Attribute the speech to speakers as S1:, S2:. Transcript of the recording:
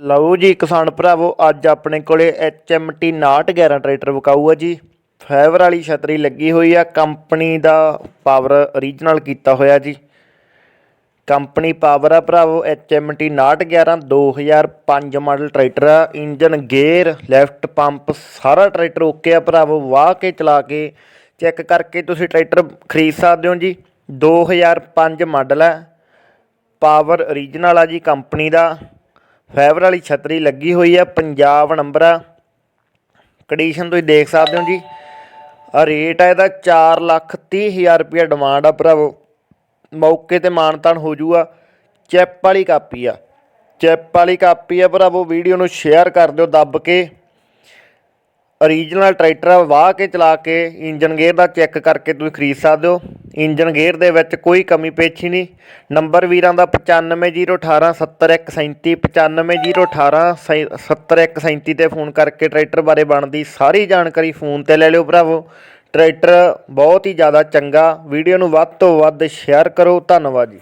S1: ਲਓ ਜੀ ਕਿਸਾਨ ਭਰਾਵੋ, ਅੱਜ ਆਪਣੇ ਕੋਲੇ HMT 911 ਟਰੈਕਟਰ ਵਿਕਾਊ ਆ ਜੀ। ਫਾਈਬਰ ਵਾਲੀ ਛਤਰੀ ਲੱਗੀ ਹੋਈ ਆ, ਕੰਪਨੀ ਦਾ ਪਾਵਰ ਓਰੀਜਨਲ ਕੀਤਾ ਹੋਇਆ ਜੀ। ਕੰਪਨੀ ਪਾਵਰ ਆ ਭਰਾਵੋ HMT 911 2005 ਮਾਡਲ ਟਰੈਕਟਰ ਆ, ਇੰਜਨ, ਗੇਅਰ, ਲੈਫਟ ਪੰਪ, ਸਾਰਾ ਟਰੈਕਟਰ ਓਕੇ ਆ ਭਰਾਵੋ, ਵਾਹ ਕੇ ਚਲਾ ਕੇ ਚੈੱਕ ਕਰਕੇ ਤੁਸੀਂ ਟਰੈਕਟਰ ਖਰੀਦ ਸਕਦੇ ਹੋ ਜੀ। 2005 ਮਾਡਲ ਹੈ ਪਾਵਰ ਓਰੀਜਨਲ ਆ ਜੀ ਕੰਪਨੀ ਦਾ। ਫਾਈਬਰ ਵਾਲੀ ਛਤਰੀ ਲੱਗੀ ਹੋਈ ਆ ਪੰਜਾਬ ਨੰਬਰ ਆ। ਕੰਡੀਸ਼ਨ ਤੁਸੀਂ ਦੇਖ ਸਕਦੇ ਹੋ ਜੀ। ਆ ਰੇਟ ਆ ਇਹਦਾ 4 ਲੱਖ 30 ਹਜ਼ਾਰ ਰੁਪਇਆ ਡਿਮਾਂਡ ਆ ਭਰਾਵੋ। ਮੌਕੇ ਤੇ ਮਾਨਤਾਨ ਹੋ ਜੂਗਾ। ਚੈਪ ਵਾਲੀ ਕਾਪੀ ਆ। ਚੈਪ ਵਾਲੀ ਕਾਪੀ ਆ ਭਰਾਵੋ, ਵੀਡੀਓ ਨੂੰ ਸ਼ੇਅਰ ਕਰ ਦਿਓ ਦੱਬ ਕੇ। ਓਰੀਜਨਲ ਟਰੈਕਟਰ ਵਾਹ ਕੇ ਚਲਾ ਕੇ ਇੰਜਨ ਗੇਅਰ ਦਾ ਚੈੱਕ ਕਰਕੇ ਤੁਸੀਂ ਖਰੀਦ ਸਕਦੇ ਹੋ। ਇੰਜਨ ਗੇਅਰ ਦੇ ਵਿੱਚ ਕੋਈ ਕਮੀ ਪੇਸ਼ੀ ਨਹੀਂ। ਨੰਬਰ ਵੀਰਾਂ ਦਾ 950118 70137 950118 70137 ਤੇ ਫੋਨ ਕਰਕੇ ਟਰੈਕਟਰ ਬਾਰੇ ਬਣਦੀ ਸਾਰੀ ਜਾਣਕਾਰੀ ਫੋਨ ਤੇ ਲੈ ਲਿਓ ਭਰਾਵੋ। ਟਰੈਕਟਰ ਬਹੁਤ ਹੀ ਜ਼ਿਆਦਾ ਚੰਗਾ। ਵੀਡੀਓ ਨੂੰ ਵੱਧ ਤੋਂ ਵੱਧ ਸ਼ੇਅਰ ਕਰੋ। ਧੰਨਵਾਦ ਜੀ।